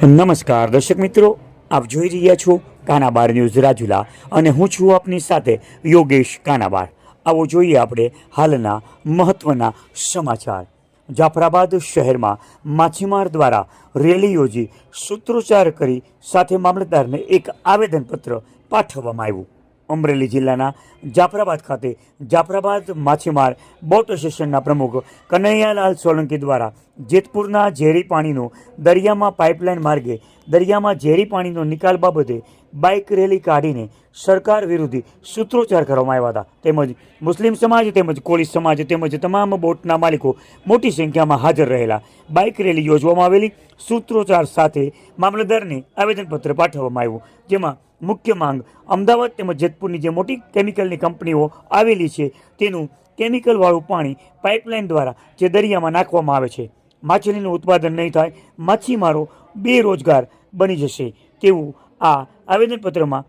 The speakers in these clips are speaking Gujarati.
નમસ્કાર, દર્શક મિત્રો, આપ જોઈ રહ્યા છો કાનાબાર ન્યૂઝ રાજુલા અને હું છું આપની સાથે યોગેશ કાનાબાર. આવો જોઈએ આપણે હાલના મહત્વના સમાચાર. જાફરાબાદ શહેરમાં માછીમાર દ્વારા રેલી યોજી સૂત્રોચ્ચાર કરી સાથે મામલતદારને એક આવેદનપત્ર પાઠવવામાં આવ્યું. અમરેલી જિલ્લાના જાફરાબાદ ખાતે જાફરાબાદ માછીમાર બોટ એસોસિએશનના પ્રમુખ કનૈયાલાલ સોલંકી દ્વારા જેતપુરના ઝેરી પાણીનો દરિયામાં પાઇપલાઇન માર્ગે દરિયામાં ઝેરી પાણીનો નિકાલ બાબતે બાઇક રેલી કાઢીને સરકાર વિરુદ્ધ સૂત્રોચ્ચાર કરવામાં આવ્યા હતા. તેમજ મુસ્લિમ સમાજ, તેમજ કોળી સમાજ, તેમજ તમામ બોટના માલિકો મોટી સંખ્યામાં હાજર રહેલા બાઇક રેલી યોજવામાં આવેલી. સૂત્રોચ્ચાર સાથે મામલતદારને આવેદનપત્ર પાઠવવામાં આવ્યું, જેમાં મુખ્ય માંગ અમદાવાદ તેમજ જેતપુરની જે મોટી કેમિકલની કંપનીઓ આવેલી છે, તેનું કેમિકલવાળું પાણી પાઇપલાઇન દ્વારા જે દરિયામાં નાખવામાં આવે છે. માછલીનું ઉત્પાદન નહીં થાય, માછીમારો બેરોજગાર બની જશે તેવું આ આવેદનપત્રમાં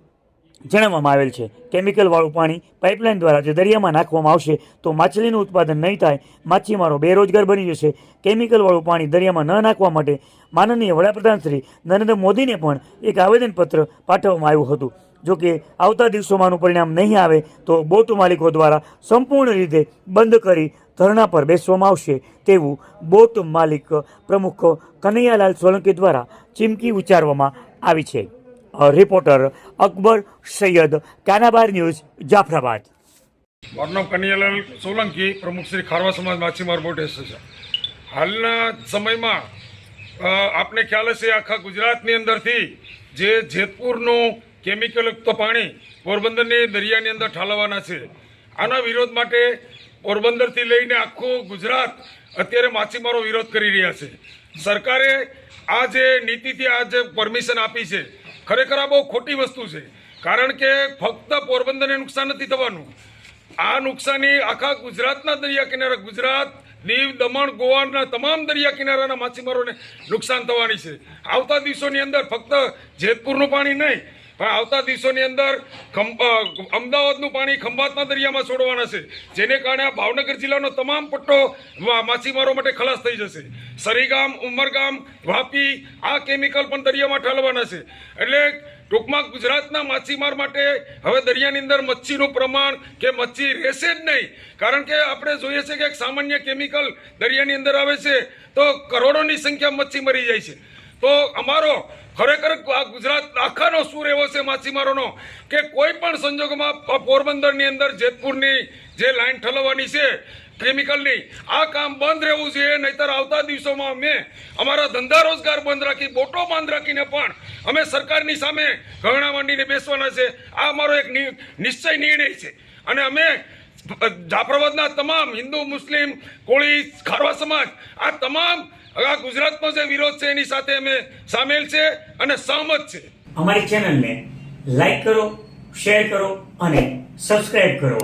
જણાવવામાં આવેલ છે. કેમિકલવાળું પાણી પાઇપલાઇન દ્વારા જે દરિયામાં નાખવામાં આવશે તો માછલીનું ઉત્પાદન નહીં થાય. માછીમારો બેરોજગાર બની જશે. કેમિકલવાળું પાણી દરિયામાં ન નાખવા માટે માનનીય વડાપ્રધાન શ્રી નરેન્દ્ર મોદીને પણ એક આવેદનપત્ર પાઠવવામાં આવ્યું હતું. જો કે આવતા દિવસોમાંનું પરિણામ નહીં આવે તો બોટ માલિકો દ્વારા સંપૂર્ણ રીતે બંધ કરી ધરણા પર બેસવામાં આવશે તેવું બોટ માલિક પ્રમુખ કનૈયાલાલ સોલંકી દ્વારા ચીમકી ઉચ્ચારવામાં આવી છે. Reporter Akbar Saiyed, Kanabar news, Jafrabad. મારું નામ કનૈયાલાલ સોલંકી, પ્રમુખ શ્રી ખારવા સમાજ માછીમાર બોટ એસોસિએશન હાલના સમયમાં આપને ખ્યાલ હશે આખા ગુજરાતની અંદરથી જે જેતપુરનું કેમિકલયુક્ત પાણી પોરબંદરની દરિયાની અંદર ઠાલવવાના છે, આના વિરોધ માટે પોરબંદરથી લઈને આખું ગુજરાત અત્યારે માછીમારો વિરોધ કરી રહ્યા છે. સરકારે આ જે નીતિથી આ જે પરમિશન આપી છે ખરેખર આ બહુ ખોટી વસ્તુ છે. કારણ કે ફક્ત પોરબંદરને નુકસાન નથી થવાનું. આ નુકસાની આખા ગુજરાતના દરિયા કિનારા, ગુજરાત, દીવ, દમણ, ગોવાના તમામ દરિયા કિનારાના માછીમારોને નુકસાન થવાની છે. આવતા દિવસોની અંદર ફક્ત જેતપુરનું પાણી નહીં, પણ આવતા દિવસોની અંદર અમદાવાદનું પાણી ખંભાતના દરિયામાં છોડવાના છે. જેને કારણે આ ભાવનગર જિલ્લાનો તમામ પટ્ટો માછીમારો માટે ખલાસ થઈ જશે. સરીગામ, ઉમરગામ, વાપી, આ કેમિકલ પણ દરિયામાં ઠાલવાના છે. એટલે ટૂંકમાં ગુજરાતના માછીમાર માટે હવે દરિયાની અંદર મચ્છીનું પ્રમાણ કે મચ્છી રહેશે જ નહીં. કારણ કે આપણે જોઈએ છે કે એક સામાન્ય કેમિકલ દરિયાની અંદર આવે છે, તો કરોડોની સંખ્યા મચ્છી મરી જાય છે. તો અમારો ખરેખર ગુજરાત આખાનો સૂર એવો છે માછીમારોનો કે કોઈ પણ સંજોગોમાં પોરબંદરની અંદર જેતપુરની જે લાઈન ઠલવવાની છે કેમિકલની આ કામ બંધ રહેવું જોઈએ, નહીતર આવતા દિવસોમાં અમે અમારા ધંધા રોજગાર બંધ રાખી, બોટો બંધ રાખીને પણ અમે સરકારની સામે ઘરણા માંડીને બેસવાના છે. આ અમારો એક નિશ્ચય નિર્ણય છે. અને અમે જાફરાબાદના તમામ હિન્દુ, મુસ્લિમ, કોળી, ખારવા સમાજ, આ તમામ આ ગુજરાતનો જે વિરોધ છે એની સાથે અમે સામેલ છે અને સહમત છે. અમારી ચેનલને લાઈક કરો, શેર કરો અને સબસ્ક્રાઇબ કરો.